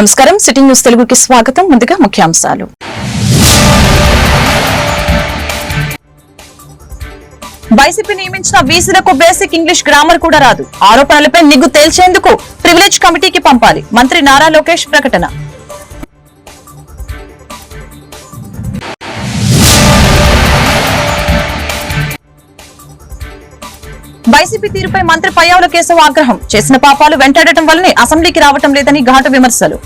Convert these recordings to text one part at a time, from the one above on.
నమస్కారం. City news తెలుగుకి స్వాగతం. ముందుగా ముఖ్యాంశాలు. వైసీపీ నియమించిన వీసీలకు బేసిక్ ఇంగ్లీష్ గ్రామర్ కూడా రాదు. ఆరోపణలపై నిగ్గు తేల్చేందుకు ప్రివిలేజ్ కమిటీకి పంపాలి. మంత్రి నారా లోకేష్ ప్రకటన. వైసీపీ తీరుపై మంత్రి పయ్యావుల కేశవ ఆగ్రహం. చేసిన పాపాలు వెంటాడటం వల్లనే అసెంబ్లీకి రావటం లేదని ఘాటు విమర్శలు.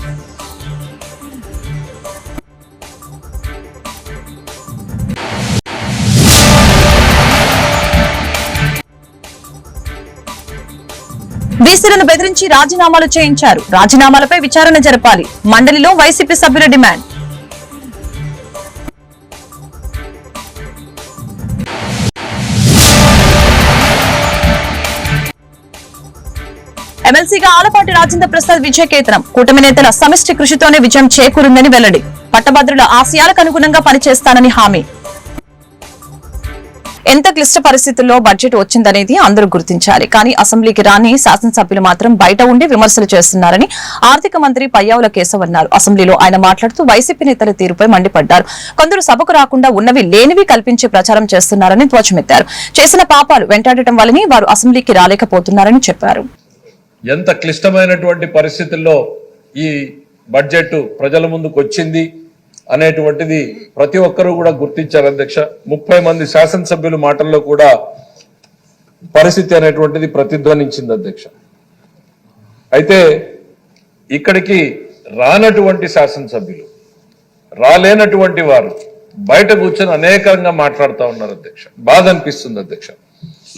బీసీలను బెదిరించి రాజీనామాలు చేయించారు. రాజీనామాలపై విచారణ జరపాలి. మండలిలో వైసీపీ సభ్యుల డిమాండ్. ఎమ్మెల్సీగా ఆలపాటి రాజేంద్ర ప్రసాద్ విజయకేతనం. కూటమి నేతల సమిష్టి కృషితోనే విజయం చేకూరిందని వెల్లడి. పట్టభద్రుల ఆశయాలకు అనుగుణంగా పనిచేస్తానని హామీ. ఎంత క్లిష్ట పరిస్థితుల్లో బడ్జెట్ వచ్చిందనేది అందరూ గుర్తించాలి. కానీ అసెంబ్లీకి రాని శాసనసభ్యులు మాత్రం బయట ఉండి విమర్శలు చేస్తున్నారని ఆర్థిక మంత్రి పయ్యావుల కేశవ్ అన్నారు. అసెంబ్లీలో ఆయన మాట్లాడుతూ వైసీపీ నేతల తీరుపై మండిపడ్డారు. కొందరు సభకు రాకుండా ఉన్నవి లేనివి కల్పించి ప్రచారం చేస్తున్నారని ధ్వజమెత్తారు. చేసిన పాపాలు వెంటాడటం వల్లనే వారు అసెంబ్లీకి రాలేకపోతున్నారని చెప్పారు. ఎంత క్లిష్టమైనటువంటి పరిస్థితుల్లో ఈ బడ్జెట్ ప్రజల ముందుకు వచ్చింది అనేటువంటిది ప్రతి ఒక్కరూ కూడా గుర్తించారు అధ్యక్ష. ముప్పై మంది శాసనసభ్యుల మాటల్లో కూడా పరిస్థితి అనేటువంటిది ప్రతిధ్వనించింది అధ్యక్ష. అయితే ఇక్కడికి రానటువంటి శాసనసభ్యులు రాలేనటువంటి వారు బయట కూర్చొని అనేకంగా మాట్లాడుతూ ఉన్నారు అధ్యక్ష. బాధ అనిపిస్తుంది అధ్యక్ష.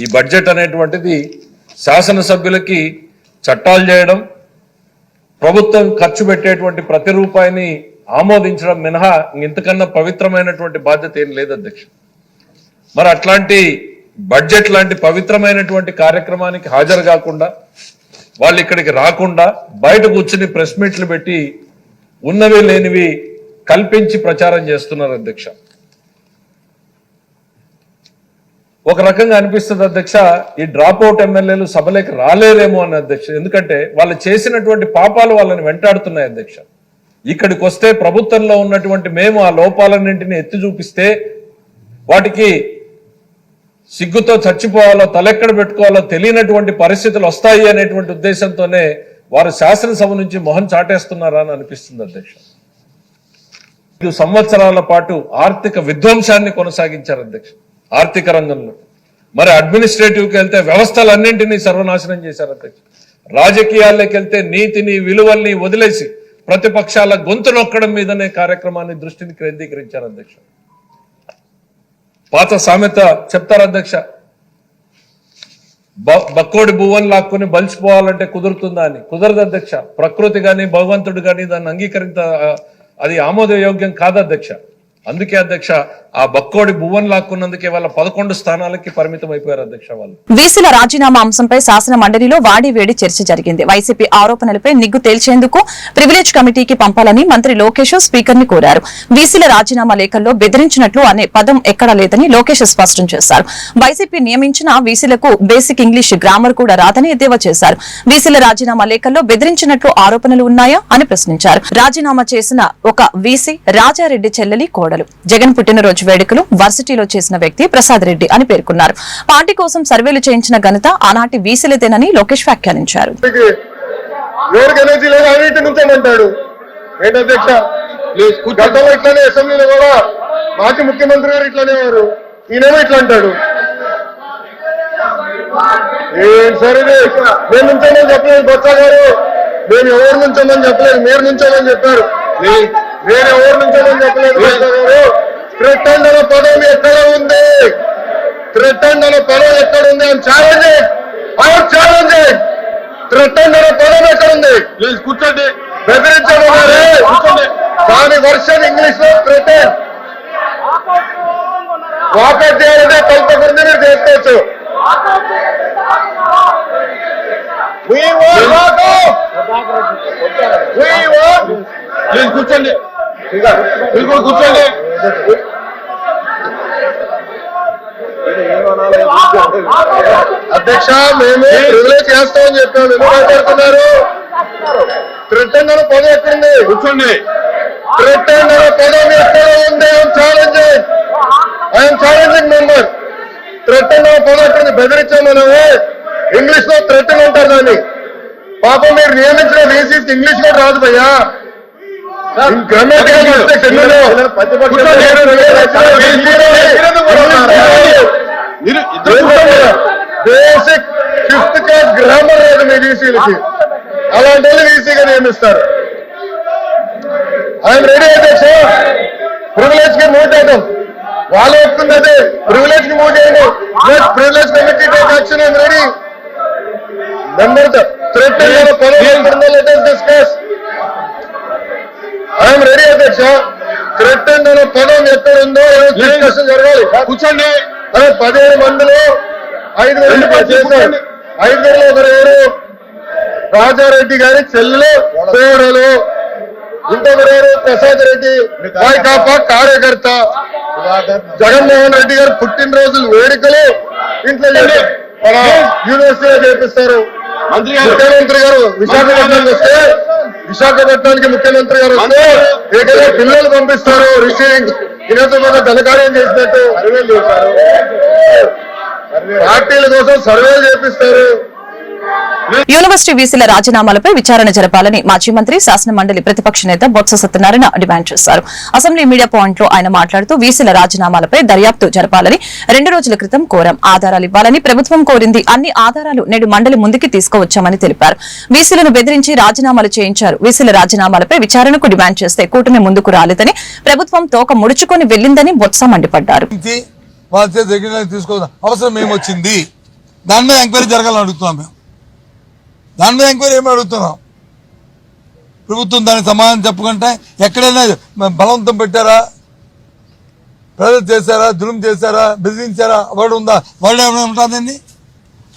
ఈ బడ్జెట్ అనేటువంటిది శాసనసభ్యులకి చట్టాలు చేయడం ప్రభుత్వం ఖర్చు పెట్టేటువంటి ప్రతి రూపాయిని ఆమోదించడం మినహా ఇంతకన్నా పవిత్రమైనటువంటి బాధ్యత ఏం లేదు అధ్యక్ష. మరి అట్లాంటి బడ్జెట్ లాంటి పవిత్రమైనటువంటి కార్యక్రమానికి హాజరు కాకుండా వాళ్ళు ఇక్కడికి రాకుండా బయట కూర్చుని ప్రెస్ మీట్లు పెట్టి ఉన్నవి లేనివి కల్పించి ప్రచారం చేస్తున్నారు అధ్యక్ష. ఒక రకంగా అనిపిస్తుంది అధ్యక్ష ఈ డ్రాప్ అవుట్ ఎమ్మెల్యేలు సభలోకి రాలేరేమో అని అధ్యక్ష. ఎందుకంటే వాళ్ళు చేసినటువంటి పాపాలు వాళ్ళని వెంటాడుతున్నాయి అధ్యక్ష. ఇక్కడికి వస్తే ప్రభుత్వంలో ఉన్నటువంటి మేము ఆ లోపాలన్నింటినీ ఎత్తి చూపిస్తే వాటికి సిగ్గుతో చచ్చిపోవాలో తలెక్కడ పెట్టుకోవాలో తెలియనటువంటి పరిస్థితులు వస్తాయి అనేటువంటి ఉద్దేశంతోనే వారు శాసనసభ నుంచి మొహం చాటేస్తున్నారా అని అనిపిస్తుంది అధ్యక్ష. సంవత్సరాల పాటు ఆర్థిక విధ్వంసాన్ని కొనసాగించారు అధ్యక్ష. ఆర్థిక రంగంలో. మరి అడ్మినిస్ట్రేటివ్కి వెళ్తే వ్యవస్థలన్నింటినీ సర్వనాశనం చేశారు అధ్యక్ష రాజకీయాల్లోకి వెళ్తే నీతిని విలువల్ని వదిలేసి ప్రతిపక్షాల గొంతు నొక్కడం మీదనే కార్యక్రమాన్ని దృష్టిని కేంద్రీకరించారు అధ్యక్ష పాత సామెత చెప్తారు అధ్యక్ష? బ- బక్కోడి భువన్ లాక్కుని బలిసిపోవాలంటే కుదురుతుందా అని. కుదరదు అధ్యక్ష. ప్రకృతి కానీ భగవంతుడు కానీ దాన్ని అంగీకరించ అది ఆమోదయోగ్యం కాదు అధ్యక్ష. అందుకే అధ్యక్ష ఆ ఒక్కోడి భువన్ లాక్కున్నందుకే వాళ్ళ పదకొండు స్థానాలకి పరిమితం అయిపోయారు అధ్యక్ష వాళ్ళు. వీసీల రాజీనామా అంశంపై శాసన మండలిలో వాడి వేడి చర్చ జరిగింది. వైసీపీ ఆరోపణలపై నిగ్గు తేల్చేందుకు ప్రివిలేజ్ కమిటీకి పంపాలని మంత్రి లోకేష్ స్పీకర్ని కోరారు. వీసీల రాజీనామా లేఖల్లో బెదిరించినట్లు అనే పదం ఎక్కడా లేదని లోకేష్ స్పష్టం చేశారు. వైసీపీ నియమించిన వీసీలకు బేసిక్ ఇంగ్లీష్ గ్రామర్ కూడా రాదని ఎద్దేవా చేశారు. వీసీల రాజీనామా లేఖల్లో బెదిరించినట్లు ఆరోపణలు ఉన్నాయా అని ప్రశ్నించారు. రాజీనామా చేసిన ఒక వీసీ రాజారెడ్డి చెల్లెలి కోడలు. జగన్ పుట్టినరోజు వేడుకలు వర్సిటీలో చేసిన వ్యక్తి ప్రసాద్ రెడ్డి అని పేర్కొన్నారు. పార్టీ కోసం సర్వేలు చేయించిన ఘనత ఆనాటి వీసీలదేనని లోకేష్ వ్యాఖ్యానించారు. గతంలో ఇట్లానే అసెంబ్లీలో కూడా మాజీ ముఖ్యమంత్రి గారు ఇట్లానే వారు ఈయనేమో ఇట్లా అంటాడు. ఏం సరే మేము నుంచోమని చెప్పలేదు. బొత్స గారు మేము ఎవరు నుంచోమని చెప్పలేదు. మీరు నుంచోమని చెప్పారు. నేను ఎవరు నుంచోమని చెప్పలేదు బొత్స గారు. అనే పదం ఎక్కడ ఉంది? అనే పదం ఎక్కడ ఉంది? అని ఛాలెంజ్ ఐ ఛాలెంజ్ అనే పదం ఎక్కడ ఉంది? ప్లీజ్ కూర్చోండి. బెదిరించడం కూర్చోండి. దాని వర్షన్ ఇంగ్లీష్లో థ్రెటన్ వాకౌట్ చేయాలంటే కల్పకుండా మీరు చేసుకోవచ్చు. ప్లీజ్ కూర్చోండి. అధ్యక్ష మేము ప్రివిలేజ్ చేస్తామని చెప్పాము. ఎందుకు మాట్లాడుతున్నారు? అనే పదం ఎక్కడుంది కూర్చోండి. అనే పదం ఎక్కడ ఉంది. I'm challenging I'm challenging member అనే పదం ఎక్కడ బెదిరించాం మనము. ఇంగ్లీష్లో థ్రెటన్ అంటారు దాన్ని. పాపం మీరు నియమించిన వేసి ఇంగ్లీష్ కూడా రాదు భయ్యా. బేసిక్ ఫిఫ్త్ క్లాస్ గ్రామర్ లేదు మీ వీసీలకి అలాంటి వాళ్ళు వీసీగా నియమిస్తారు. ఆయన రెడీ అధ్యక్ష ప్రివిలేజ్కి మూవ్ చేయడం వాళ్ళు ఒప్పుకుంది అదే ప్రివిలేజ్కి మూవ్ చేయండి. Privilege committee take action ready member threat discuss I'm ready అధ్యక్ష థ్రెట్ అనే పదం ఎక్కడ ఉందో డిస్కషన్ జరగాలి. కూర్చోండి. అదే పదిహేను మందిలో ఐదు వేలు చేశారు. ఐదు వేలు ఒకరు ఎవరు? రాజారెడ్డి గారి చెల్లెలు పేడలు ఇంకొకరు ప్రసాద్ రెడ్డి. వైకాపా కార్యకర్త. జగన్మోహన్ రెడ్డి గారు పుట్టినరోజులు వేడుకలు. ఇంట్లో యూనివర్సిటీలో చేపిస్తారు. ముఖ్యమంత్రి గారు విశాఖపట్నం వస్తే విశాఖపట్నానికి ముఖ్యమంత్రి గారు వస్తే ఏకైనా పిల్లలు పంపిస్తారు రిసీవింగ్ ఈరోజు మన ఘనకార్యం చేసినట్టు. సర్వేలు చేశారు. పార్టీల కోసం సర్వేలు చేపిస్తారు. యూనివర్సిటీ వీసీల రాజీనామాలపై విచారణ జరపాలని మాజీ మంత్రి శాసన మండలి ప్రతిపక్ష నేత బొత్స సత్యనారాయణ డిమాండ్ చేశారు. అసెంబ్లీ మీడియా పాయింట్లో ఆయన మాట్లాడుతూ వీసీల రాజీనామాలపై దర్యాప్తు జరపాలని రెండు రోజుల క్రితం కోరాం. ఆధారాలు ఇవ్వాలని ప్రభుత్వం కోరింది. అన్ని ఆధారాలు నేడు మండలి ముందుకి తీసుకువచ్చామని తెలిపారు. వీసీలను బెదిరించి రాజీనామాలు చేయించారు. వీసీల రాజీనామాలపై విచారణకు డిమాండ్ చేస్తే కూటమి ముందుకు రాలేదని ప్రభుత్వం తోక ముడుచుకొని వెళ్ళిందని బొత్స మండిపడ్డారు. అవసరం ఏమొచ్చింది? దాని మీద ఎంక్వైరీ జరగాలని అడుగుతున్నాం మేము. దాని మీద ఎంక్వైరీ ఏమి అడుగుతున్నాం ప్రభుత్వం దానికి సమాధానం చెప్పుకుంటే ఎక్కడైనా బలవంతం పెట్టారా? ప్రజలు చేశారా? దులం చేశారా? బెదిరించారా? వాడు ఉందా? వాళ్ళు ఏమైనా ఉంటుందండి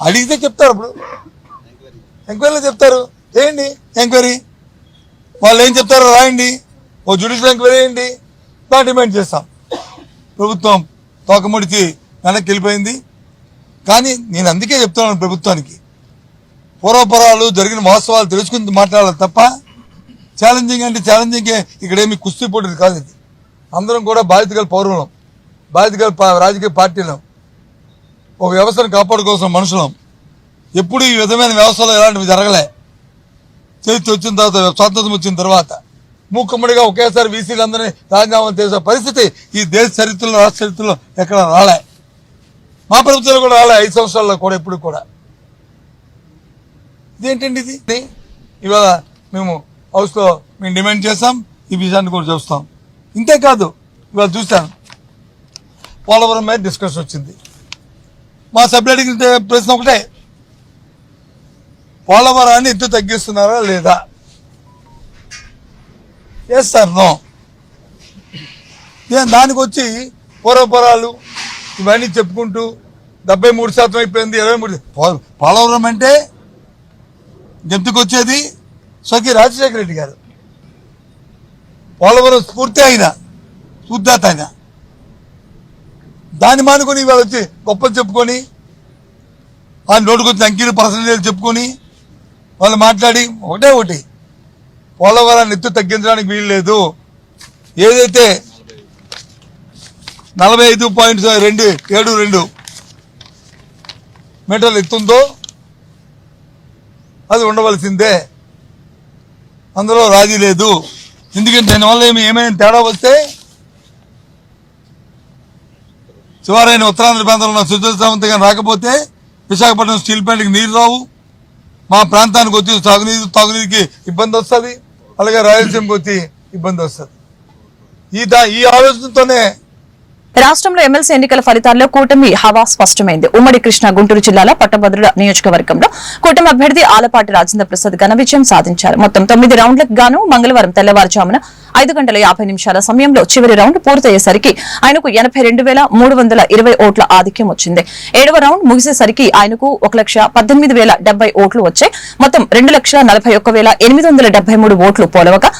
అడిగితే చెప్తారు అప్పుడు ఎంక్వైరీలో చెప్తారు. ఏంటి ఎంక్వైరీ? వాళ్ళు ఏం చెప్తారో రాయండి. ఓ జ్యుడిషియల్ ఎంక్వైరీ ఏంటి? దాన్ని డిమాండ్ చేస్తాం. ప్రభుత్వం తోకముడిచి వెనక్కి వెళ్ళిపోయింది. కానీ నేను అందుకే చెప్తున్నాను ప్రభుత్వానికి. పూర్వపరాలు జరిగిన వాస్తవాలు తెలుసుకుని మాట్లాడాలి తప్ప ఛాలెంజింగ్ అంటే ఛాలెంజింగ్ ఇక్కడేమి కుస్తీ పోటీ కాదు ఇది. అందరం కూడా బాధితుగల పౌరులం బాధితుగల పా- రాజకీయ పార్టీలం. ఒక వ్యవస్థను కాపాడుకోవాల్సిన మనుషులం. ఎప్పుడు ఈ విధమైన వ్యవస్థలో ఎలాంటివి జరగలే. చేతి వచ్చిన తర్వాత స్వాతంత్రం వచ్చిన తర్వాత మూకమ్మడిగా ఒకేసారి వీసీలందరినీ రాజీనామా చేసే పరిస్థితి ఈ దేశ చరిత్రలో రాష్ట్ర చరిత్రలో ఎక్కడ రాలే. మా ప్రభుత్వంలో కూడా రాలే ఐదు సంవత్సరాల్లో కూడా ఎప్పుడు కూడా. ఇదేంటండి ఇది? ఇవాళ మేము హౌస్లో మేము డిమాండ్ చేస్తాం ఈ విషయాన్ని కూడా చూస్తాం. ఇంతేకాదు ఇవాళ చూశాను. పోలవరం మీద డిస్కషన్ వచ్చింది. మా సభ్యులు అడిగిన ప్రశ్న ఒకటే. పోలవరాన్ని ఎత్తు తగ్గిస్తున్నారా లేదా? ఎస్ సార్ నో నేను దానికి వచ్చి పూర్వపురాలు ఇవన్నీ చెప్పుకుంటూ డెబ్బై మూడు శాతం అయిపోయింది ఇరవై మూడు పోలవరం అంటే వచ్చేది స్వర్గీయ రాజశేఖర రెడ్డి గారు. పోలవరం స్ఫూర్తి ఆయన స్ఫూర్తిదాత ఆయన దాన్ని మానుకొని ఇవాళ వచ్చి గొప్పలు చెప్పుకొని వాళ్ళు నోటుకొచ్చిన అంకీలు పర్సనల్ చెప్పుకొని వాళ్ళు మాట్లాడి ఒకటే ఒకటి పోలవరాన్ని ఎత్తు తగ్గించడానికి వీలు లేదు. ఏదైతే నలభై ఐదు పాయింట్ రెండు ఏడు రెండు మీటర్లు ఎత్తుందో అది ఉండవలసిందే. అందులో రాజీ లేదు. ఎందుకంటే దానివల్ల ఏమి ఏమైనా తేడా వస్తే శివారైన ఉత్తరాంధ్ర ప్రాంతంలో ఉన్న సుజలవంతంగా రాకపోతే విశాఖపట్నం స్టీల్ ప్లాంట్కి నీరు రావు. మా ప్రాంతానికి వచ్చి తాగునీరు తాగునీరుకి ఇబ్బంది వస్తుంది. అలాగే రాయలసీమకి వచ్చి ఇబ్బంది వస్తుంది. ఈ దా ఈ ఆలోచనతోనే రాష్ట్రంలో ఎమ్మెల్సీ ఎన్నికల ఫలితాల్లో కూటమి హవా స్పష్టమైంది. ఉమ్మడి కృష్ణా గుంటూరు జిల్లాల పట్టభద్రుల నియోజకవర్గంలో కూటమి అభ్యర్థి ఆలపాటి రాజేంద్ర ప్రసాద్ ఘన విజయం సాధించారు. మొత్తం తొమ్మిది రౌండ్లకు గాను మంగళవారం తెల్లవారుజామున ఐదు గంటల యాభై నిమిషాల సమయంలో చివరి రౌండ్ పూర్తయ్యేసరికి ఆయనకు ఎనభై రెండు వేల మూడు వందల ఇరవై ఓట్ల ఆధిక్యం వచ్చింది. ఏడవ రౌండ్ ముగిసేసరికి ఆయనకు ఒక లక్ష పద్దెనిమిది వేల డెబ్బై ఓట్లు వచ్చాయి. మొత్తం రెండు లక్షల నలభై ఒక్క వేల ఎనిమిది వందల డెబ్బై మూడు ఓట్లు పోలవగా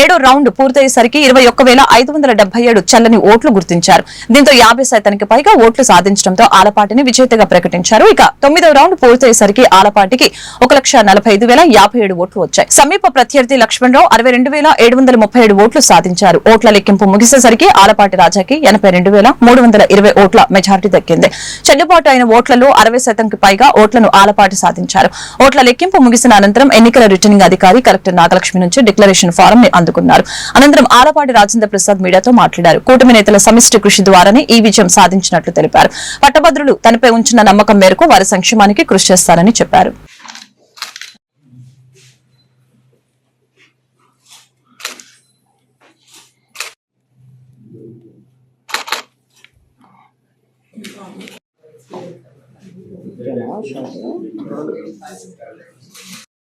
ఏడో రౌండ్ పూర్తయ్యేసరికి ఇరవై ఒక్క వేల ఐదు వందల డెబ్బై ఏడు చల్లని ఓట్లు గుర్తించారు. దీంతో యాభై శాతానికి పైగా ఓట్లు సాధించడంతో ఆలపాటిని విజేతగా ప్రకటించారు. ఇక తొమ్మిదవ రౌండ్ పూర్తయ్యేసరికి ఆలపాటికి ఒక లక్ష నలభై ఐదు వేల యాభై ఏడు ఓట్లు వచ్చాయి. సమీప ప్రత్యర్థి లక్ష్మణరావు అరవై రెండు వేల ఏడు వందల ముప్పై ఏడు ఓట్లు సాధించారు. ఓట్ల లెక్కింపు ముగిసేసరికి ఆలపాటి రాజాకి ఎనభై రెండు వేల మూడు వందల ఇరవై ఓట్ల మెజారిటీ దక్కింది. చెల్లుబాటు అయిన ఓట్లలో అరవై శాతంకి పైగా ఓట్లను ఆలపాటి సాధించారు. ఓట్ల లెక్కింపు ముగిసిన అనంతరం ఎన్నికల రిటర్నింగ్ అధికారి కలెక్టర్ నాగలక్ష్మి నుంచి డిక్లరేషన్ ఫారం అందుకున్నారు. అనంతరం ఆలపాటి రాజేంద్ర ప్రసాద్ మీడియాతో మాట్లాడారు. కూటమి నేతల సమిష్టి కృషి ద్వారానే ఈ విజయం సాధించినట్లు తెలిపారు. పట్టభద్రులు తనపై ఉంచిన నమ్మకం మేరకు వారి సంక్షేమానికి కృషి చేస్తారని చెప్పారు.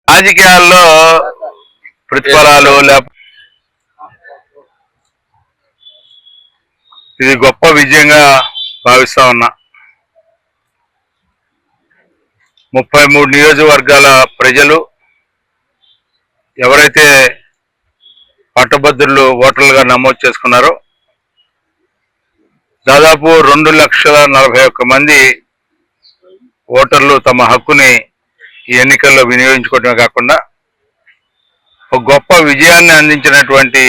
రాజకీయాల్లో ప్రతిఫలాలు ఇది గొప్ప విజయంగా భావిస్తా ఉన్నా. ముప్పై మూడు నియోజకవర్గాల ప్రజలు ఎవరైతే పట్టభద్రులు ఓటర్లుగా నమోదు చేసుకున్నారో దాదాపు రెండు లక్షల నలభై ఒక్క మంది ఓటర్లు తమ హక్కుని ఈ ఎన్నికల్లో వినియోగించుకోవడమే కాకుండా ఒక గొప్ప విజయాన్ని అందించినటువంటి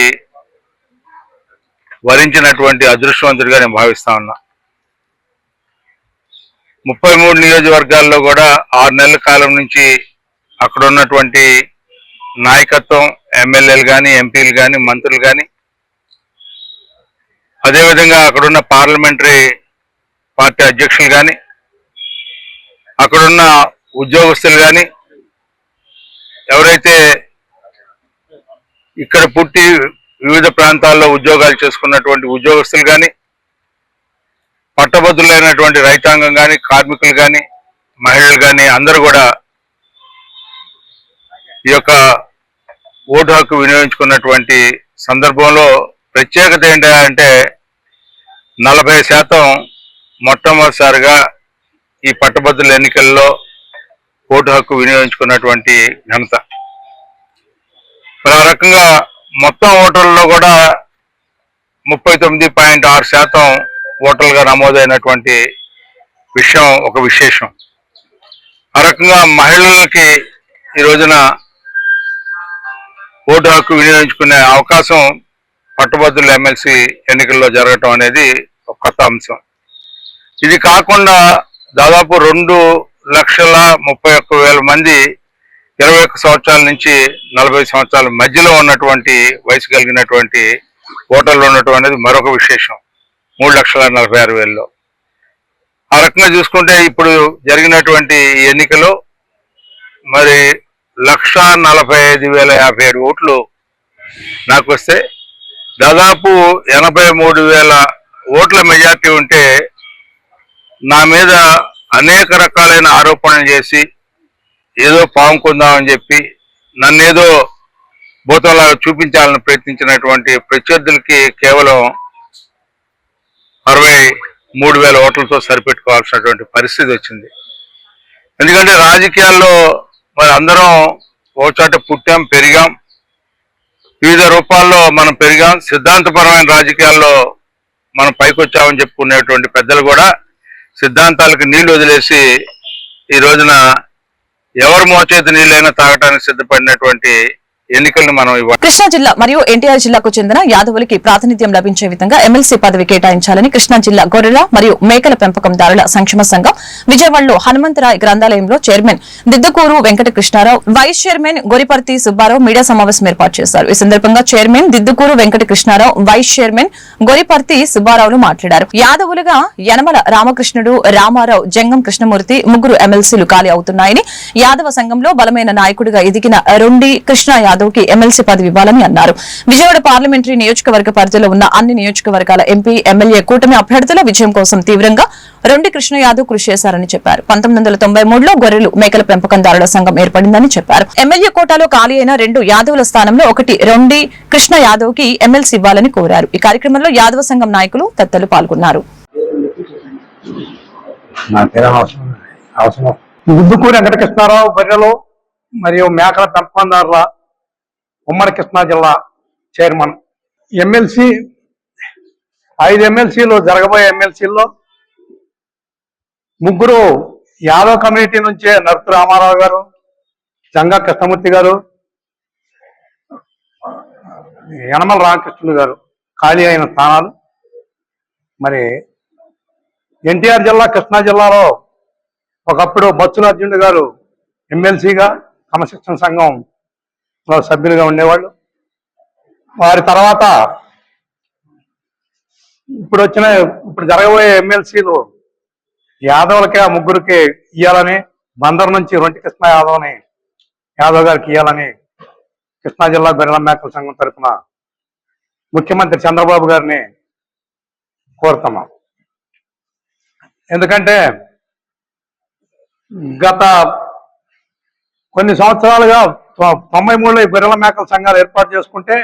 వరించినటువంటి అదృష్టవంతుడిగా నేను భావిస్తా ఉన్నా. ముప్పై మూడు నియోజకవర్గాల్లో కూడా ఆరు నెలల కాలం నుంచి అక్కడ ఉన్నటువంటి నాయకత్వం ఎమ్మెల్యేలు కానీ ఎంపీలు కానీ మంత్రులు కానీ అదేవిధంగా అక్కడున్న పార్లమెంటరీ పార్టీ అధ్యక్షులు కానీ అక్కడున్న ఉద్యోగస్తులు కానీ ఎవరైతే ఇక్కడ పుట్టి వివిధ ప్రాంతాల్లో ఉద్యోగాలు చేసుకున్నటువంటి ఉద్యోగస్తులు కానీ పట్టభద్రులైనటువంటి రైతాంగం కానీ కార్మికులు కానీ మహిళలు కానీ అందరూ కూడా ఈ యొక్క ఓటు హక్కు వినియోగించుకున్నటువంటి సందర్భంలో ప్రత్యేకత ఏంటంటే నలభై శాతం మొట్టమొదటిసారిగా ఈ పట్టభద్రుల ఎన్నికల్లో ఓటు హక్కు వినియోగించుకున్నటువంటి ఘనత. రకంగా మొత్తం ఓటర్లలో కూడా ముప్పై తొమ్మిది పాయింట్ ఆరు శాతం ఓటర్లుగా నమోదైనటువంటి విషయం ఒక విశేషం. ఆ రకంగా మహిళలకి ఈ రోజున ఓటు హక్కు వినియోగించుకునే అవకాశం పట్టుబద్దుల ఎమ్మెల్సీ ఎన్నికల్లో జరగటం అనేది ఒక కొత్త అంశం. ఇది కాకుండా దాదాపు రెండు లక్షల ముప్పై ఒక్క వేల మంది ఇరవై ఒక్క సంవత్సరాల నుంచి నలభై సంవత్సరాల మధ్యలో ఉన్నటువంటి వయసు కలిగినటువంటి ఓటర్లు ఉండటం అనేది మరొక విశేషం. మూడు లక్షల నలభై ఆరు వేలలో. ఆ రకంగా చూసుకుంటే ఇప్పుడు జరిగినటువంటి ఎన్నికలు ఎన్నికలో మరి లక్ష నలభై ఐదు వేల యాభై ఏడు ఓట్లు నాకు వస్తే దాదాపు ఎనభై మూడు వేల ఓట్ల మెజార్టీ ఉంటే నా మీద అనేక రకాలైన ఆరోపణలు చేసి ఏదో పాము కొందాం అని చెప్పి నన్నేదో భూతంలాగా చూపించాలని ప్రయత్నించినటువంటి ప్రత్యర్థులకి కేవలం అరవై మూడు వేల ఓట్లతో సరిపెట్టుకోవాల్సినటువంటి పరిస్థితి వచ్చింది. ఎందుకంటే రాజకీయాల్లో మరి అందరం ఓ చోట పుట్టాం పెరిగాం. వివిధ రూపాల్లో మనం పెరిగాం. సిద్ధాంతపరమైన రాజకీయాల్లో మనం పైకొచ్చామని చెప్పుకునేటువంటి పెద్దలు కూడా సిద్ధాంతాలకు నీళ్ళు వదిలేసి ఈ రోజున ఎవరు మోచేతి నీళ్ళైనా తాగటానికి సిద్ధపడినటువంటి ఎన్నికలను మనం ఇవ్వాలి కృష్ణా జిల్లా మరియు ఎన్టీఆర్ జిల్లాకు చెందిన యాదవులకి ప్రాతినిధ్యం లభించే విధంగా ఎమ్మెల్సీ పదవి కేటాయించాలని కృష్ణా జిల్లా గొర్రెల మరియు మేకల పెంపకందారుల సంక్షేమ సంఘం విజయవాడలో Hanumantharai గ్రంథాలయంలో chairman Diddukuru Venkata Krishnarao vice chairman Goriparthi Subbarao media సమావేశం ఏర్పాటు చేశారు. ఈ సందర్భంగా chairman Diddukuru Venkata Krishnarao vice chairman Goriparthi సుబ్బారావులు మాట్లాడారు. యాదవులుగా యనమల రామకృష్ణుడు రామారావు జంగం కృష్ణమూర్తి ముగ్గురు ఎమ్మెల్సీలు ఖాళీ అవుతున్నాయని యాదవ సంఘంలో బలమైన నాయకుడిగా ఎదిగిన రొండి కృష్ణ యాదవ్ కి ఎమ్మెల్సీ పదవి ఇవ్వాలని అన్నారు. విజయవాడ పార్లమెంటరీ నియోజకవర్గ పరిధిలో ఉన్న అన్ని నియోజకవర్గాల ఎంపీ ఎమ్మెల్యే కూటమి అభ్యర్థుల విజయం కోసం తీవ్రంగా రొండి కృష్ణ యాదవ్ కృషి చేశారని చెప్పారు. పంతొమ్మిది లో గొర్రెలు మేకల పెంపకందారుల సంఘం ఏర్పడిందని చెప్పారు. ఎమ్మెల్యే కోటాలో ఖాళీ అయిన రెండు యాదవుల స్థానంలో ఒకటి రొండి కృష్ణ యాదవ్కి ఎమ్మెల్సీ ఇవ్వాలని కోరారు. ఈ కార్యక్రమంలో యాదవ సంఘం నాయకులు తత్తలు పాల్గొన్నారు. నాకేం వెంకటకృష్ణారావు బర్రెలు మరియు మేకల పెంపకందారుల ఉమ్మడి కృష్ణా జిల్లా చైర్మన్. ఎమ్మెల్సీ ఐదు ఎమ్మెల్సీలు జరగబోయే ఎమ్మెల్సీల్లో ముగ్గురు యాదవ్ కమ్యూనిటీ నుంచే నర్తు రామారావు గారు జంగా కృష్ణమూర్తి గారు యనమల రామకృష్ణుడు గారు ఖాళీ అయిన స్థానాలు. మరి ఎన్టీఆర్ జిల్లా కృష్ణా జిల్లాలో ఒకప్పుడు బచ్చుల అర్జునుడు గారు ఎమ్మెల్సీగా క్రమశిక్షణ సంఘం సభ్యులుగా ఉండేవాళ్ళు. వారి తర్వాత ఇప్పుడు వచ్చిన ఇప్పుడు జరగబోయే ఎమ్మెల్సీలు యాదవులకి ఆ ముగ్గురికి ఇవ్వాలని బందర్ నుంచి రొంటి కృష్ణ యాదవ్ని యాదవ్ గారికి ఇవ్వాలని కృష్ణా జిల్లా బెరళ మేకల సంఘం తరఫున ముఖ్యమంత్రి చంద్రబాబు గారిని కోరుతున్నాం. ఎందుకంటే గత కొన్ని సంవత్సరాలుగా తొంభై మూడులో ఈ గొర్రెల మేకల సంఘాలు ఏర్పాటు చేసుకుంటే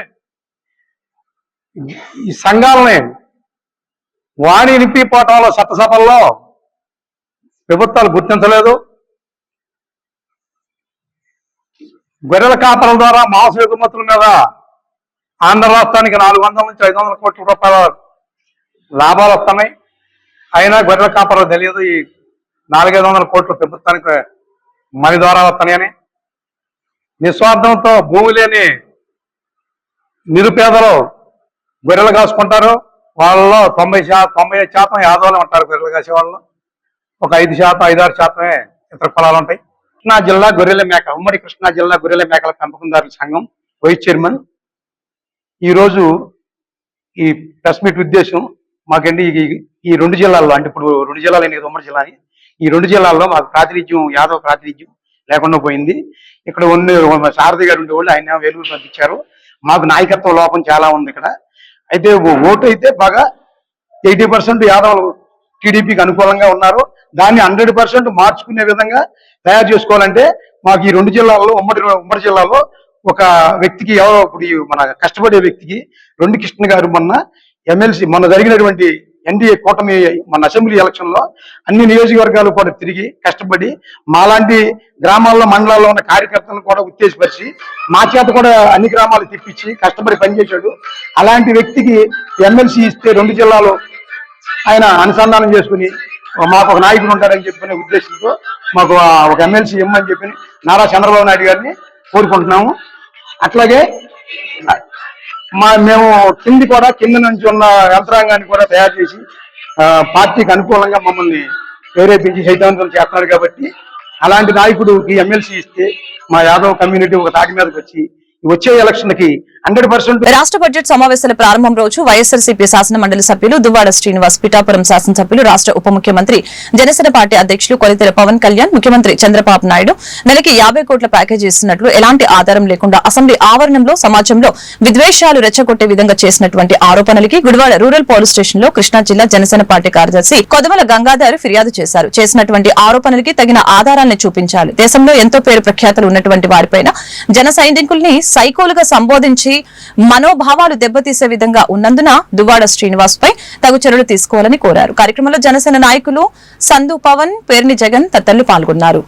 ఈ సంఘాలని వాణి నింపి పోవటంలో చట్టసభల్లో ప్రభుత్వాలు గుర్తించలేదు. గొర్రెల కాపల ద్వారా మాంస ఎగుమతుల మీద ఆంధ్ర రాష్ట్రానికి నాలుగు వందల నుంచి ఐదు వందల కోట్ల రూపాయల లాభాలు వస్తున్నాయి. అయినా గొర్రెల కాపలు తెలియదు ఈ నాలుగైదు వందల కోట్లు ప్రభుత్వానికి మని ద్వారా వస్తున్నాయని. నిస్వార్థంతో భూమి లేని నిరుపేదలు గొర్రెలు కాసుకుంటారు. వాళ్ళలో తొంభై శాతం తొంభై ఐదు శాతం యాదవులు ఉంటారు గొర్రెలు కాసే వాళ్ళు. ఒక ఐదు శాతం ఐదారు శాతమే ఇతర ఫలాలు ఉంటాయి. కృష్ణా జిల్లా గొర్రెల మేక ఉమ్మడి కృష్ణా జిల్లా గొర్రెల మేకల పెంపకందారుల సంఘం వైస్ చైర్మన్. ఈరోజు ఈ ప్రెస్ మీట్ ఉద్దేశం మాకండి ఈ- ఈ రెండు జిల్లాల్లో అంటే ఇప్పుడు రెండు జిల్లాలు ఉమ్మడి జిల్లా అని ఈ రెండు జిల్లాల్లో మాకు ప్రాతినిధ్యం యాదవ్ ప్రాతినిధ్యం. లేకుండా పోయింది. ఇక్కడ ఉన్న సారథి గారు ఉండేవాళ్ళు ఆయన వెలుగు పంపించారు. మాకు నాయకత్వ లోపం చాలా ఉంది ఇక్కడ. అయితే ఓటు అయితే బాగా ఎయిటీ పర్సెంట్ యాదవులు టీడీపీకి అనుకూలంగా ఉన్నారు. దాన్ని హండ్రెడ్ పర్సెంట్ మార్చుకునే విధంగా తయారు చేసుకోవాలంటే మాకు ఈ రెండు జిల్లాల్లో ఉమ్మడి ఉమ్మడి జిల్లాలో ఒక వ్యక్తికి ఎవరో ఇప్పుడు మన కష్టపడే వ్యక్తికి రెండు కృష్ణ గారు మొన్న ఎమ్మెల్సీ మొన్న జరిగినటువంటి ఎన్డీఏ కూటమి మన అసెంబ్లీ ఎలక్షన్లో అన్ని నియోజకవర్గాలు కూడా తిరిగి కష్టపడి మాలాంటి గ్రామాల్లో మండలాల్లో ఉన్న కార్యకర్తలను కూడా ఉత్తేజపరిచి మా చేత కూడా అన్ని గ్రామాలు తిప్పించి కష్టపడి పనిచేశాడు. అలాంటి వ్యక్తికి ఎమ్మెల్సీ ఇస్తే రెండు జిల్లాలు ఆయన అనుసంధానం చేసుకుని మాకు ఒక నాయకుడు ఉంటారని చెప్పిన ఉద్దేశంతో మాకు ఒక ఎమ్మెల్సీ ఇమ్మని చెప్పి నారా చంద్రబాబు నాయుడు గారిని కోరుకుంటున్నాము. అట్లాగే మా మేము కింది కూడా కింద నుంచి ఉన్న యంత్రాంగాన్ని కూడా తయారు చేసి ఆ, పార్టీకి అనుకూలంగా మమ్మల్ని ప్రేరేపించి సైద్ధాంతం చేస్తున్నారు కాబట్టి అలాంటి నాయకుడికి ఎమ్మెల్సీ ఇస్తే మా యాదవ్ కమ్యూనిటీ ఒక తాటి మీదకి వచ్చి వచ్చే ఎలక్షన్కి హండ్రెడ్ పర్సెంట్ రాష్ట్ర బడ్జెట్ సమావేశాల ప్రారంభం రోజు వైఎస్ఆర్సీపీ శాసన మండలి సభ్యులు దువ్వాడ శ్రీనివాస్ పిఠాపురం శాసనసభ్యులు రాష్ట్ర ఉప ముఖ్యమంత్రి జనసేన పార్టీ అధ్యక్షులు కొలితెల పవన్ కళ్యాణ్ ముఖ్యమంత్రి చంద్రబాబు నాయుడు నెలకి యాభై కోట్ల ప్యాకేజీ ఇస్తున్నట్లు ఎలాంటి ఆధారం లేకుండా అసెంబ్లీ ఆవరణంలో సమాజంలో విద్వేషాలు రెచ్చగొట్టే విధంగా చేసినటువంటి ఆరోపణలకి గుడివాడ రూరల్ పోలీస్ స్టేషన్లో కృష్ణా జిల్లా జనసేన పార్టీ కార్యదర్శి కొదమల గంగాధర్ ఫిర్యాదు చేశారు. చేసినటువంటి ఆరోపణలకి తగిన ఆధారాన్ని చూపించాలి. దేశంలో ఎంతో పేరు ప్రఖ్యాతలు ఉన్నటువంటి వారిపైన జన సైనికుల్ని సైకోలుగా సంబోధించి మనోభావాలు దెబ్బతీసే విధంగా ఉన్నందున దువ్వాడ శ్రీనివాస్ పై తగు చర్యలు తీసుకోవాలని కోరారు. కార్యక్రమంలో జనసేన నాయకులు సందు పవన్ పేర్ని జగన్ తదితరులు పాల్గొన్నారు.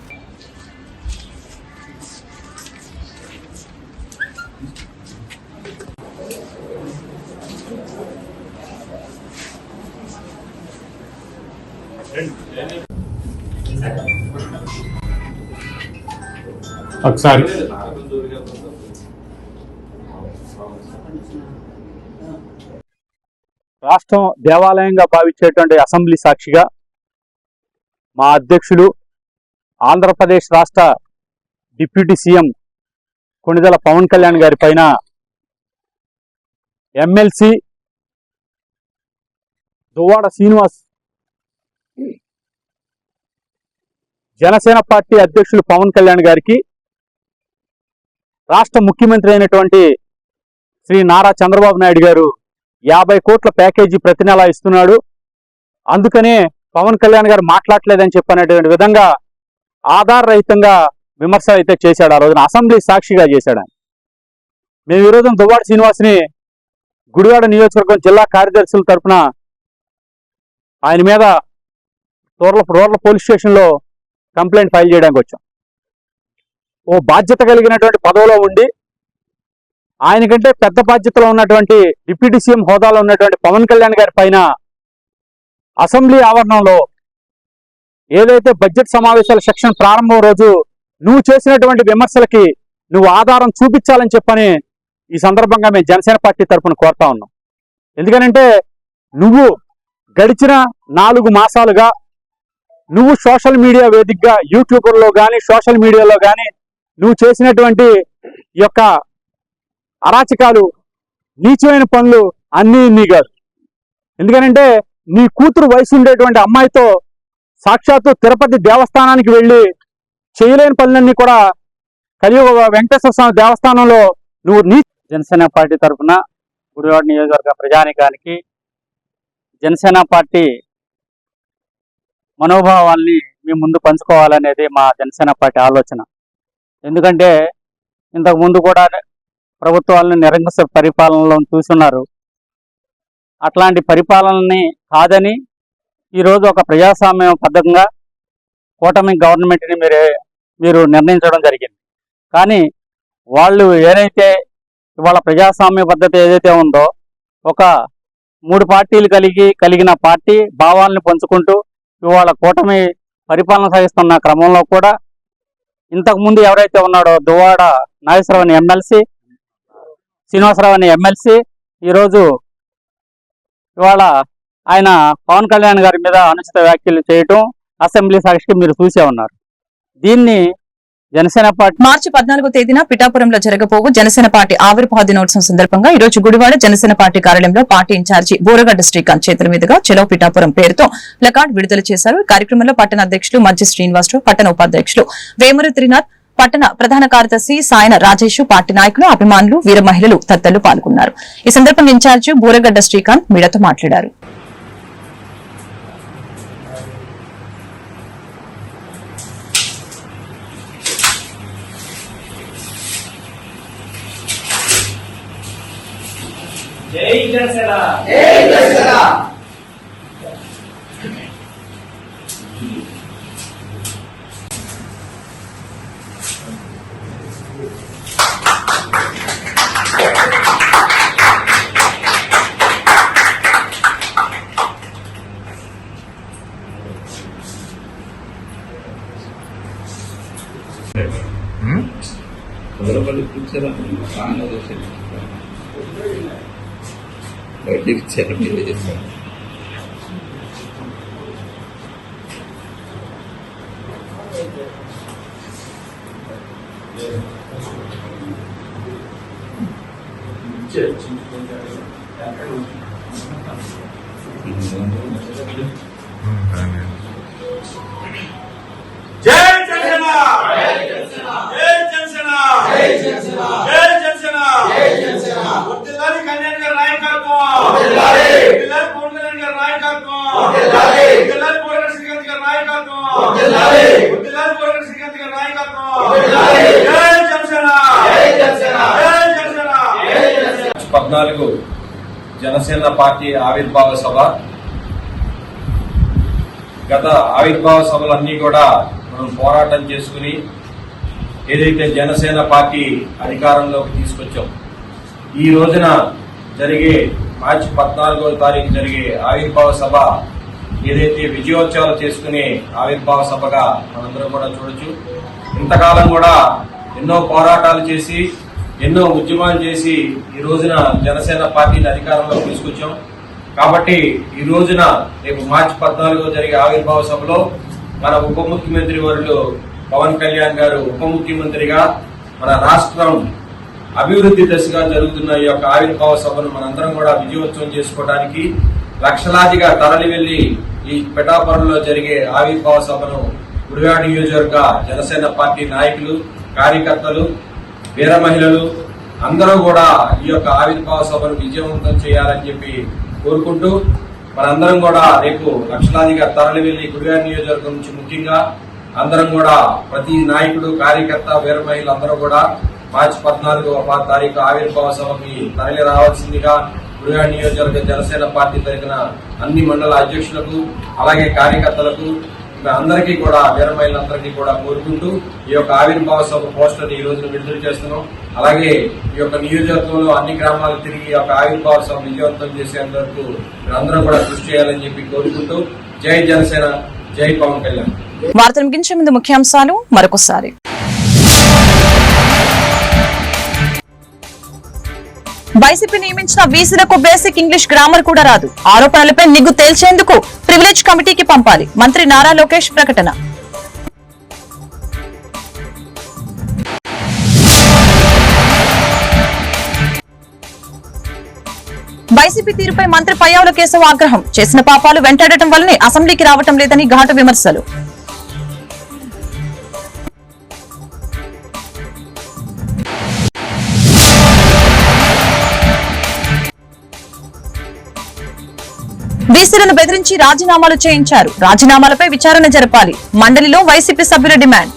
ఒకసారి రాష్ట్రం దేవాలయంగా భావించేటువంటి అసెంబ్లీ సాక్షిగా మా అధ్యక్షులు ఆంధ్రప్రదేశ్ రాష్ట్ర డిప్యూటీ సీఎం కొణిదెల పవన్ కళ్యాణ్ గారి పైన ఎమ్మెల్సీ దువ్వాడ శ్రీనివాస్ జనసేన పార్టీ అధ్యక్షులు పవన్ కళ్యాణ్ గారికి రాష్ట్ర ముఖ్యమంత్రి అయినటువంటి శ్రీ నారా చంద్రబాబు నాయుడు గారు యాభై కోట్ల ప్యాకేజీ ప్రతి నెల ఇస్తున్నాడు. అందుకనే పవన్ కళ్యాణ్ గారు మాట్లాడలేదని చెప్పనేటువంటి విధంగా ఆధారరహితంగా విమర్శ అయితే చేశాడు ఆ రోజున. అసెంబ్లీ సాక్షిగా చేశాడు ఆయన. మేము ఈ దువ్వాడ శ్రీనివాస్ని గుడివాడ నియోజకవర్గం జిల్లా కార్యదర్శుల తరఫున ఆయన మీద రూరల్ రూరల్ పోలీస్ స్టేషన్లో కంప్లైంట్ ఫైల్ చేయడానికి వచ్చాం. ఓ బాధ్యత కలిగినటువంటి పదవిలో ఉండి ఆయన కంటే పెద్ద బాధ్యతలో ఉన్నటువంటి డిప్యూటీ సీఎం హోదాలో ఉన్నటువంటి పవన్ కళ్యాణ్ గారి పైన అసెంబ్లీ ఆవరణంలో ఏదైతే బడ్జెట్ సమావేశాల సెక్షన్ ప్రారంభం రోజు నువ్వు చేసినటువంటి విమర్శలకి నువ్వు ఆధారం చూపించాలని చెప్పని ఈ సందర్భంగా మేము జనసేన పార్టీ తరఫున కోరుతా ఉన్నాం. ఎందుకనంటే నువ్వు గడిచిన నాలుగు మాసాలుగా నువ్వు సోషల్ మీడియా వేదికగా యూట్యూబ్లో కానీ సోషల్ మీడియాలో కానీ నువ్వు చేసినటువంటి ఈ యొక్క అరాచకాలు నీచమైన పనులు అన్నీ ఇన్ని కాదు ఎందుకనంటే నీ కూతురు వయసు ఉండేటువంటి అమ్మాయితో సాక్షాత్తు తిరుపతి దేవస్థానానికి వెళ్ళి చేయలేని పనులన్నీ కూడా కలియుగ వెంకటేశ్వర స్వామి దేవస్థానంలో నువ్వు నీ జనసేన పార్టీ తరఫున గుడివాడ నియోజకవర్గ ప్రజానికానికి జనసేన పార్టీ మనోభావాల్ని మీ ముందు పంచుకోవాలనేది మా జనసేన పార్టీ ఆలోచన. ఎందుకంటే ఇంతకు ముందు కూడా ప్రభుత్వాలను నిరంకుశ పరిపాలనలో చూస్తున్నారు. అట్లాంటి పరిపాలనని కాదని ఈరోజు ఒక ప్రజాస్వామ్య పథకంగా కూటమి గవర్నమెంట్ని మీరు మీరు నిర్ణయించడం జరిగింది. కానీ వాళ్ళు ఏదైతే ఇవాళ ప్రజాస్వామ్య పద్ధతి ఏదైతే ఉందో ఒక మూడు పార్టీలు కలిగి కలిగిన పార్టీ భావాలను పంచుకుంటూ ఇవాళ కూటమి పరిపాలన సాగిస్తున్న క్రమంలో కూడా ఇంతకుముందు ఎవరైతే ఉన్నాడో దువాడ నాగేశ్వరరావు ఎమ్మెల్సీ శ్రీనివాసరావు అనే ఎమ్మెల్సీ ఈరోజు ఇవాళ ఆయన పవన్ కళ్యాణ్ గారి మీద అనుచిత వ్యాఖ్యలు చేయటం అసెంబ్లీ సాక్షికి మీరు చూసే ఉన్నారు. దీన్ని జనసేన పార్టీ మార్చి పద్నాలుగో తేదీన పిఠాపురంలో జరగబోవు జనసేన పార్టీ ఆవిర్భావ దినోత్సవం సందర్భంగా ఈ రోజు గుడివాడ జనసేన పార్టీ కార్యాలయంలో పార్టీ ఇన్ఛార్జి బోరగడ్డ శ్రీకాంత్ చేతుల మీదుగా చెలో పిఠాపురం పేరుతో ప్లకార్డ్ విడుదల చేశారు. కార్యక్రమంలో పట్టణ అధ్యక్షులు మధ్య శ్రీనివాసరావు పట్టణ ఉపాధ్యక్షులు వేమూరి త్రినాథ్ పట్టణ ప్రధాన కార్యదర్శి సాయన రాజేష్ పార్టీ నాయకులు అభిమానులు వీర మహిళలు తదితరులు పాల్గొన్నారు. ఈ సందర్భంగా ఇన్ఛార్జి బూరగడ్డ శ్రీకాంత్ మీడియాతో మాట్లాడారు. బయటికి ఇచ్చారు మీరు చేస్తారు జనసేన పార్టీ ఆవిర్భావ సభ. గత ఆవిర్భావ సభలన్నీ కూడా మనం పోరాటం చేసుకుని ఏదైతే జనసేన పార్టీ అధికారంలోకి తీసుకొచ్చాం ఈ రోజున జరిగే మార్చి పద్నాలుగో తారీఖు జరిగే ఆవిర్భావ సభ ఏదైతే విజయోత్సవాలు చేసుకునే ఆవిర్భావ సభగా మనందరం కూడా చూడొచ్చు. ఇంతకాలం కూడా ఎన్నో పోరాటాలు చేసి ఎన్నో ఉద్యమాలు చేసి ఈ రోజున జనసేన పార్టీని అధికారంలో తీసుకొచ్చాం. కాబట్టి ఈ రోజున రేపు మార్చి పద్నాలుగో జరిగే ఆవిర్భావ సభలో మన ఉప ముఖ్యమంత్రి వర్యులు పవన్ కళ్యాణ్ గారు ఉప ముఖ్యమంత్రిగా మన రాష్ట్రం అభివృద్ధి దశగా జరుగుతున్న ఈ యొక్క ఆవిర్భావ సభను మనందరం కూడా విజయోత్సవం చేసుకోవడానికి లక్షలాదిగా తరలి వెళ్ళి ఈ పిఠాపురంలో జరిగే ఆవిర్భావ సభను గుడివాడ నియోజకవర్గ జనసేన పార్టీ నాయకులు కార్యకర్తలు వీర మహిళలు అందరూ కూడా ఈ యొక్క ఆవిర్భావ సభను విజయవంతం చేయాలని చెప్పి కోరుకుంటూ మనందరం కూడా రేపు లక్షలాదిగా తరలి వెళ్ళి గుడివాడ నియోజకవర్గం నుంచి ముఖ్యంగా అందరం కూడా ప్రతి నాయకుడు కార్యకర్త వీర మహిళలు అందరూ కూడా మార్చి పద్నాలుగు తారీఖు ఆవిర్భావ సభకి తరలి రావాల్సిందిగా గుడివాడ నియోజకవర్గ జనసేన పార్టీ తరఫున అన్ని మండల అధ్యక్షులకు అలాగే కార్యకర్తలకు అందరికీ కూడా వీరమహిళలందరికీ కూడా కోరుకుంటూ ఈ యొక్క ఆవిర్భావ సభ పోస్టర్ ఈ రోజున విడుదల చేస్తున్నాం. అలాగే ఈ యొక్క నియోజకవర్గంలో అన్ని గ్రామాలు తిరిగి ఈ యొక్క ఆవిర్భావ సభ విజయవంతం చేసేంత వరకు మీరందరూ కూడా కృషి చేయాలని చెప్పి కోరుకుంటూ జై జనసేన జై పవన్ కళ్యాణ్. వార్తను ముందు ముఖ్యాంశాలు మరొకసారి. వైసీపీ నియమించిన వీసీలకు బేసిక్ ఇంగ్లీష్ గ్రామర్ కూడా రాదు. ఆరోపణలపై నిగ్గు తేల్చేందుకు ప్రివిలేజ్ కమిటీకి పంపాలి. మంత్రి నారా లోకేష్ ప్రకటన. వైసీపీ తీరుపై మంత్రి పయ్యావుల కేశవ ఆగ్రహం. చేసిన పాపాలు వెంటాడటం వల్లనే అసెంబ్లీకి రావటం లేదని ఘాటు విమర్శలు. బీసీలను బెదిరించి రాజీనామాలు చేయించారు. రాజీనామాలపై విచారణ జరపాలి. మండలిలో వైసీపీ సభ్యుల డిమాండ్.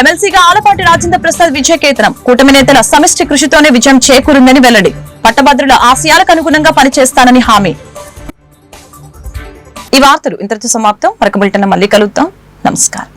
ఎమ్మెల్సీగా ఆలపాటి రాజేంద్ర ప్రసాద్ విజయకేతనం. కూటమి నేతల సమిష్టి కృషితోనే విజయం చేకూరిందని వెల్లడి. పట్టభద్రుల ఆశయాలకు అనుగుణంగా పనిచేస్తానని హామీ. ఈ వార్తలు ఇంతటితో సమాప్తం. మరొక బులెటిన్ మళ్ళీ కలుద్దాం. నమస్కారం.